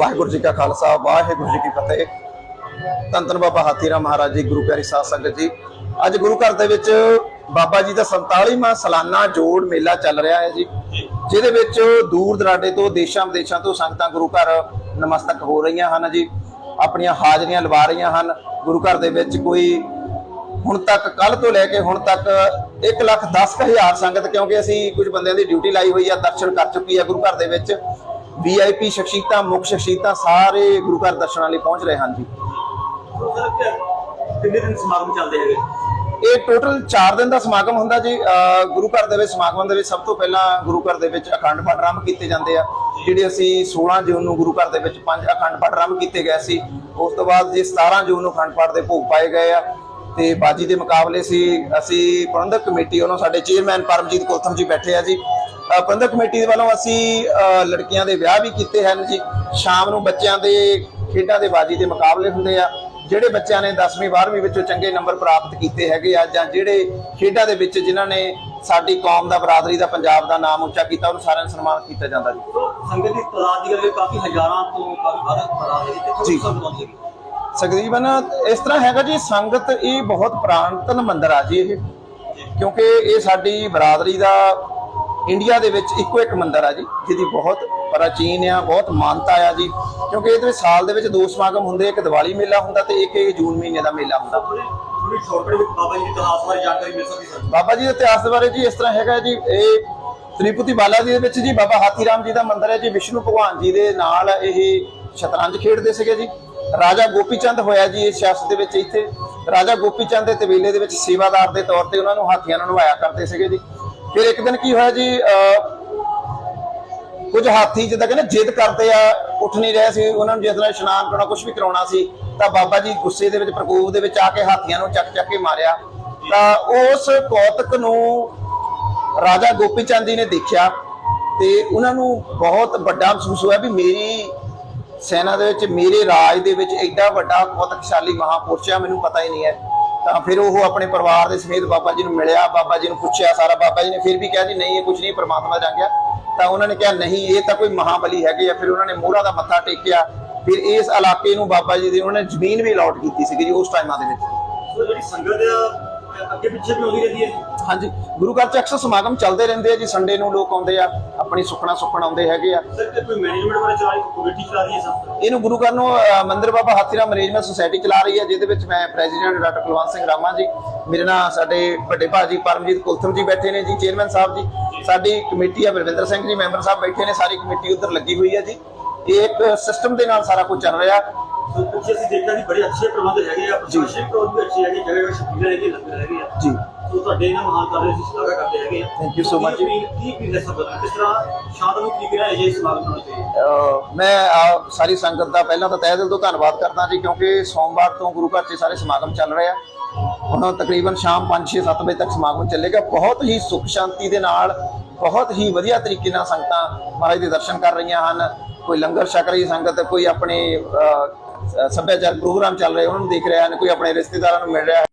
ਵਾਹਿਗੁਰੂ ਜੀ ਕਾ ਖਾਲਸਾ ਵਾਹਿਗੁਰੂ ਜੀ ਕੀ ਫਤਿਹ। ਧੰਨ ਧੰਨ ਬਾਬਾ ਹਾਥੀਰਾਮ ਮਹਾਰਾਜ ਜੀ ਗੁਰੂ ਪਿਆਰੀ ਸਾਧ ਸੰਗਤ ਜੀ। ਅੱਜ ਗੁਰੂ ਘਰ ਦੇ ਵਿੱਚ ਬਾਬਾ ਜੀ ਦਾ 47ਵਾਂ ਸਾਲਾਨਾ ਜੋੜ ਮੇਲਾ ਚੱਲ ਰਿਹਾ ਹੈ ਜੀ। ਜਿਹਦੇ ਵਿੱਚ ਦੂਰ ਦਰਾਡੇ ਤੋਂ ਦੇਸ਼ਾਂ ਵਿਦੇਸ਼ਾਂ ਤੋਂ ਸੰਗਤਾਂ ਗੁਰੂ ਘਰ ਨਮਸਤਕ ਹੋ ਰਹੀਆਂ ਹਨ ਜੀ। ਆਪਣੀਆਂ ਹਾਜ਼ਰੀਆਂ ਲਵਾ ਰਹੀਆਂ ਹਨ। ਗੁਰੂ ਘਰ ਦੇ ਵਿੱਚ ਕੋਈ ਹੁਣ ਤੱਕ ਕੱਲ ਤੋਂ ਲੈ ਕੇ ਹੁਣ ਤੱਕ 1 ਲੱਖ 10 ਹਜ਼ਾਰ ਸੰਗਤ ਕਿਉਂਕਿ ਅਸੀਂ ਕੁਝ ਬੰਦਿਆਂ ਦੀ ਡਿਊਟੀ ਲਾਈ ਹੋਈ ਆ ਦਰਸ਼ਨ ਕਰ ਚੁੱਕੀ ਆ ਗੁਰੂ ਘਰ ਦੇ ਵਿੱਚ। ਵੀਆਈਪੀ ਸ਼ਖਸੀਅਤਾਂ ਮੁੱਖ ਸ਼ਖਸੀਅਤਾਂ ਸਾਰੇ ਗੁਰੂ ਘਰ ਦਰਸ਼ਨਾਂ ਲਈ ਪਹੁੰਚ ਰਹੇ ਹਨ ਜੀ। ਕਿੰਨੇ ਦਿਨ ਸਮਾਗਮ ਚੱਲਦੇ ਹੈਗੇ? ਇਹ ਟੋਟਲ 4 ਦਿਨ ਦਾ ਸਮਾਗਮ ਹੁੰਦਾ ਜੀ। ਗੁਰੂ ਘਰ ਦੇ ਵਿੱਚ ਸਮਾਗਮਾਂ ਦੇ ਵਿੱਚ ਸਭ ਤੋਂ ਪਹਿਲਾਂ ਗੁਰੂ ਘਰ ਦੇ ਵਿੱਚ ਅਖੰਡ ਪਾਠ ਆਰੰਭ ਕੀਤੇ ਜਾਂਦੇ ਆ। ਜਿਹੜੇ ਅਸੀਂ 16 ਜੂਨ ਨੂੰ ਗੁਰੂ ਘਰ ਦੇ ਵਿੱਚ ਪੰਜ ਅਖੰਡ ਪਾਠ ਆਰੰਭ ਕੀਤੇ ਗਏ ਸੀ ਉਸ ਤੋਂ ਬਾਅਦ ਜੀ 17 ਜੂਨ ਨੂੰ ਅਖੰਡ ਪਾਠ ਦੇ ਭੋਗ ਪਾਏ ਗਏ ਆ। ਤੇ ਬਾਜੀ ਦੇ ਮੁਕਾਬਲੇ ਸੀ ਅਸੀਂ ਪ੍ਰਬੰਧਕ ਕਮੇਟੀ ਵੱਲੋਂ ਸਾਡੇ ਚੇਅਰਮੈਨ ਪਰਮਜੀਤ ਕੋਥਮ ਜੀ ਬੈਠੇ ਆ ਜੀ। ਪ੍ਰਬੰਧਕ ਕਮੇਟੀ ਦੇ ਵੱਲੋਂ ਅਸੀਂ ਲੜਕੀਆਂ ਦੇ ਵਿਆਹ ਵੀ ਕੀਤੇ ਹਨ ਜੀ। ਸ਼ਾਮ ਨੂੰ ਬੱਚਿਆਂ ਦੇ ਖੇਡਾਂ ਦੇ ਬਾਜੀ ਦੇ ਮੁਕਾਬਲੇ ਹੁੰਦੇ ਆ। ਜਿਹੜੇ ਬੱਚਿਆਂ ਨੇ 10ਵੀਂ 12ਵੀਂ ਵਿੱਚੋਂ ਚੰਗੇ ਨੰਬਰ ਪ੍ਰਾਪਤ ਕੀਤੇ ਹੈਗੇ ਆ ਜਾਂ ਜਿਹੜੇ ਖੇਡਾਂ ਦੇ ਵਿੱਚ ਜਿਨ੍ਹਾਂ ਨੇ ਸਾਡੀ ਕੌਮ ਦਾ ਬਰਾਦਰੀ ਦਾ ਪੰਜਾਬ ਦਾ ਨਾਮ ਉੱਚਾ ਕੀਤਾ ਉਹਨੂੰ ਸਾਰਿਆਂ ਨੂੰ ਸਨਮਾਨਿਤ ਕੀਤਾ ਜਾਂਦਾ ਜੀ। ਸੰਗਤ ਦੀ ਤਾਦਾਦ ਦੀ ਗੱਲ ਕਾਫੀ ਹਜ਼ਾਰਾਂ ਤੋਂ ਕਾਫੀ ਵੱਧ ਤਾਦਾਦ ਕਿੱਥੋਂ ਜੀ। ਸੰਗਤ ਆਉਂਦੀ ਹੈਗੀ ਤਕਰੀਬਨ ਇਸ ਤਰ੍ਹਾਂ ਹੈਗਾ ਜੀ ਸੰਗਤ ਇਹ ਬਹੁਤ ਪ੍ਰਾਂਤਨ ਮੰਦਿਰ ਆ ਜੀ ਇਹ। ਕਿਉਂਕਿ ਇਹ ਸਾਡੀ ਬਰਾਦਰੀ ਦਾ ਇੰਡੀਆ ਦੇ ਵਿੱਚ ਇੱਕੋ ਇੱਕ ਮੰਦਿਰ ਆ ਜੀ ਜਿਹਦੀ ਬਹੁਤ ਪ੍ਰਾਚੀਨ ਆ ਬਹੁਤ ਮਾਨਤਾ ਆ ਜੀ। ਕਿਉਂਕਿ ਇਹਦੇ ਵਿੱਚ ਸਾਲ ਦੇ ਵਿੱਚ ਦੋ ਸਮਾਗਮ ਹੁੰਦੇ ਇੱਕ ਦੀਵਾਲੀ ਮੇਲਾ ਹੁੰਦਾ ਤੇ ਇੱਕ ਇਹ ਜੂਨ ਮਹੀਨੇ ਦਾ ਮੇਲਾ ਹੁੰਦਾ। ਥੋੜੀ ਵਿੱਚ ਬਾਬਾ ਜੀ ਦੀ ਇਤਿਹਾਸ ਬਾਰੇ ਜਾਣਕਾਰੀ ਮਿਲ ਸਕਦੀ ਸਾਨੂੰ। ਬਾਬਾ ਜੀ ਦੇ ਇਤਿਹਾਸ ਬਾਰੇ ਜੀ ਇਸ ਤਰ੍ਹਾਂ ਹੈਗਾ ਜੀ ਇਹ ਤ੍ਰਿਪੁਤੀ ਬਾਲਾ ਜੀ ਦੇ ਵਿੱਚ ਜੀ ਬਾਬਾ ਹਾਥੀਰਾਮ ਜੀ ਦਾ ਮੰਦਿਰ ਹੈ ਜੀ ਵਿਸ਼ਨੂੰ ਭਗਵਾਨ ਜੀ ਦੇ ਨਾਲ ਇਹ ਸ਼ਤਰੰਜ ਖੇਡਦੇ ਸੀਗੇ ਜੀ। ਰਾਜਾ ਗੋਪੀਚੰਦ ਹੋਇਆ ਜੀ ਇਸ ਸ਼ਾਸਤ ਦੇ ਵਿੱਚ ਇੱਥੇ। ਰਾਜਾ ਗੋਪੀਚੰਦ ਦੇ ਤਬੀਲੇ ਦੇ ਵਿੱਚ ਸੇਵਾਦਾਰ ਦੇ ਤੌਰ ਤੇ ਉਹਨਾਂ ਨੂੰ ਹਾਥੀਆਂ ਨਾਲ ਨਵਾਇਆ ਕਰਦੇ ਸੀਗੇ ਜੀ। ਫਿਰ ਇੱਕ ਦਿਨ ਕੀ ਹੋਇਆ ਜੀ ਅਹ, ਕੁਝ ਹਾਥੀ ਜਿੱਦਾਂ ਕਹਿੰਦੇ ਜਿੱਦ ਕਰਦੇ ਆ ਉੱਠ ਨਹੀਂ ਰਹੇ ਸੀ ਉਹਨਾਂ ਨੂੰ ਜਿਸ ਤਰ੍ਹਾਂ ਇਸ਼ਨਾਨ ਕਰਾਉਣਾ ਕੁਝ ਵੀ ਕਰਾਉਣਾ ਸੀ ਤਾਂ ਬਾਬਾ ਜੀ ਗੁੱਸੇ ਦੇ ਵਿੱਚ ਪ੍ਰਕੋਪ ਦੇ ਵਿੱਚ ਆ ਕੇ ਹਾਥੀਆਂ ਨੂੰ ਚੱਕ ਚੱਕ ਕੇ ਮਾਰਿਆ। ਤਾਂ ਉਸ ਕੌਤਕ ਨੂੰ ਰਾਜਾ ਗੋਪੀ ਚੰਦ ਜੀ ਨੇ ਦੇਖਿਆ ਤੇ ਉਹਨਾਂ ਨੂੰ ਬਹੁਤ ਵੱਡਾ ਮਹਿਸੂਸ ਹੋਇਆ ਵੀ ਮੇਰੀ ਸੈਨਾ ਦੇ ਵਿੱਚ ਮੇਰੇ ਰਾਜ ਦੇ ਵਿੱਚ ਐਡਾ ਵੱਡਾ ਕੌਤਕਸ਼ਾਲੀ ਮਹਾਪੁਰਸ਼ ਆ ਮੈਨੂੰ ਪਤਾ ਹੀ ਨਹੀਂ ਹੈ। ਤਾਂ ਫਿਰ ਉਹ ਆਪਣੇ ਪਰਿਵਾਰ ਦੇ ਸਮੇਤ ਬਾਬਾ ਜੀ ਨੂੰ ਮਿਲਿਆ, ਬਾਬਾ ਜੀ ਨੂੰ ਪੁੱਛਿਆ, ਸਾਰਾ ਬਾਬਾ ਜੀ ਨੇ ਫਿਰ ਵੀ ਕਿਹਾ ਜੀ, ਨਹੀਂ, ਇਹ ਕੁਝ ਨਹੀਂ, ਪ੍ਰਮਾਤਮਾ ਜਾਗਿਆ ਤਾਂ ਉਹਨਾਂ ਨੇ ਕਿਹਾ, ਨਹੀਂ, ਇਹ ਤਾਂ ਕੋਈ ਮਹਾਬਲੀ ਹੈਗੇ ਆ। ਫਿਰ ਉਹਨਾਂ ਨੇ ਮੋਹਰਾ ਦਾ ਮੱਥਾ ਟੇਕਿਆ। ਫਿਰ ਇਸ ਇਲਾਕੇ ਨੂੰ ਬਾਬਾ ਜੀ ਦੀ, ਉਹਨਾਂ ਨੇ ਜ਼ਮੀਨ ਵੀ ਅਲਾਟ ਕੀਤੀ ਸੀ ਜੀ ਉਸ ਟਾਈਮਾਂ ਦੇ ਵਿੱਚ। ਸੋ ਜਿਹੜੀ ਸੰਗਤ ਅੱਗੇ ਪਿੱਛੇ ਵੀ ਆਉਂਦੀ ਰਹਿੰਦੀ ਹੈ ਹਾਂਜੀ ਗੁਰੂ ਘਰ ਚ ਅਕਸਰ ਸਮਾਗਮ ਚੱਲਦੇ ਰਹਿੰਦੇ ਆ ਜੀ ਸੰਡੇ ਨੂੰ ਲੋਕ ਆਉਂਦੇ ਆ ਆਪਣੀ ਸੁਖਣਾ ਸੁਖਣ ਆਉਂਦੇ ਹੈਗੇ ਆ। ਸਰ ਤੇ ਕੋਈ ਮੈਨੇਜਮੈਂਟ ਬਾਰੇ ਚਲਾ ਰਹੀ ਕਮੇਟੀ ਚਲਾ ਰਹੀ ਹੈ ਸੰਸਥਾ ਇਹਨੂੰ ਗੁਰੂ ਘਰ ਨੂੰ ਮੰਦਿਰ ਬਾਬਾ ਹਾਥੀਰਾਮ ਮੈਨੇਜਮੈਂਟ ਸੁਸਾਇਟੀ ਚਲਾ ਰਹੀ ਹੈ ਜਿਹਦੇ ਵਿੱਚ ਮੈਂ ਪ੍ਰੈਜ਼ੀਡੈਂਟ ਡਾਕਟਰ ਕੁਲਵੰਤ ਸਿੰਘ ਰਾਮਾ ਜੀ ਮੇਰੇ ਨਾਲ ਸਾਡੇ ਵੱਡੇ ਭਾਜੀ ਪਰਮਜੀਤ ਕੁਲਥਮ ਜੀ ਬੈਠੇ ਨੇ ਜੀ ਚੇਅਰਮੈਨ ਸਾਹਿਬ ਜੀ ਸਾਡੀ ਕਮੇਟੀ ਆ ਬਲਵਿੰਦਰ ਸਿੰਘ ਜੀ ਮੈਂਬਰ ਸਾਹਿਬ ਬੈਠੇ ਨੇ ਸਾਰੀ ਕਮੇਟੀ ਉੱਧਰ ਲੱਗੀ ਹੋਈ ਹੈ ਜੀ। ਇਹ ਇੱਕ ਸਿਸਟਮ ਦੇ ਨਾਲ ਸਾਰਾ ਕੁਝ ਚੱਲ ਰਿਹਾ। ਸੋ ਪਿੱਛੇ ਅਸੀਂ ਦੇਖਿਆ ਕਿ ਬੜੇ ਅੱਛੇ ਪ੍ਰਬੰਧ ਹੈਗੇ ਆ ਪ੍ਰਸ਼ਾਸਨਿਕ ਪ੍ਰਬੰਧ ਵੀ ਅੱਛੇ ਹੈਗੇ ਜਗ੍ਹਾ ਜਗ੍ਹਾ ਸ਼ਕੀਲੇ ਹੈਗੇ ਲੰਗਰ ਹੈਗੇ ਆ। ਜੀ। ਸੋ ਤੁਹਾਡੇ ਇਹਨਾਂ ਮਹਾਨ ਕਾਰਜ ਦੀ ਸ਼ਲਾਘਾ ਕਰਦੇ ਹੈਗੇ ਆ। Thank you so much. ਕੀ ਅਪੀਲ- ਕੀ ਅਪੀਲ ਹੈ ਸੰਗਤ ਨੂੰ ਕਿਸ ਤਰ੍ਹਾਂ ਸ਼ਾਂਤਮਈ ਤਰੀਕੇ ਨਾਲ ਇਹ ਸਮਾਗਮ ਹੋਣਾ ਚਾਹੀਦਾ? ਅਹ ਮੈਂ ਸਾਰੀ ਸੰਗਤ ਦਾ ਪਹਿਲਾਂ ਤਾਂ ਤਹਿ ਦਿਲ ਤੋਂ ਧੰਨਵਾਦ ਕਰਦਾ ਜੀ ਕਿਉਂਕਿ ਸੋਮਵਾਰ ਤੋਂ ਗੁਰੂ ਘਰ 'ਚ ਸਾਰੇ ਸਮਾਗਮ ਚੱਲ ਰਹੇ ਆ। ਹੁਣ ਤਕਰੀਬਨ ਸ਼ਾਮ 5 6 7 ਵਜੇ ਤੱਕ ਸਮਾਗਮ ਚੱਲੇਗਾ। ਬਹੁਤ ਹੀ ਸੁਖ ਸ਼ਾਂਤੀ ਦੇ ਨਾਲ ਬਹੁਤ ਹੀ ਵਧੀਆ ਤਰੀਕੇ ਨਾਲ ਸੰਗਤਾਂ ਮਹਾਰਾਜ ਦੇ ਦਰਸ਼ਨ ਕਰ ਰਹੀਆਂ ਹਨ। ਕੋਈ ਲੰਗਰ ਛਕ ਰਹੀ ਸੰਗਤ ਕੋਈ ਆਪਣੇ ਸੱਭਿਆਚਾਰ ਪ੍ਰੋਗਰਾਮ ਚੱਲ ਰਹੇ, ਉਹਨਾਂ ਨੂੰ ਦੇਖ ਰਿਹਾ ਹਨ ਕੋਈ ਆਪਣੇ ਰਿਸ਼ਤੇਦਾਰਾਂ ਨੂੰ ਮਿਲ ਰਿਹਾ ਹੈ।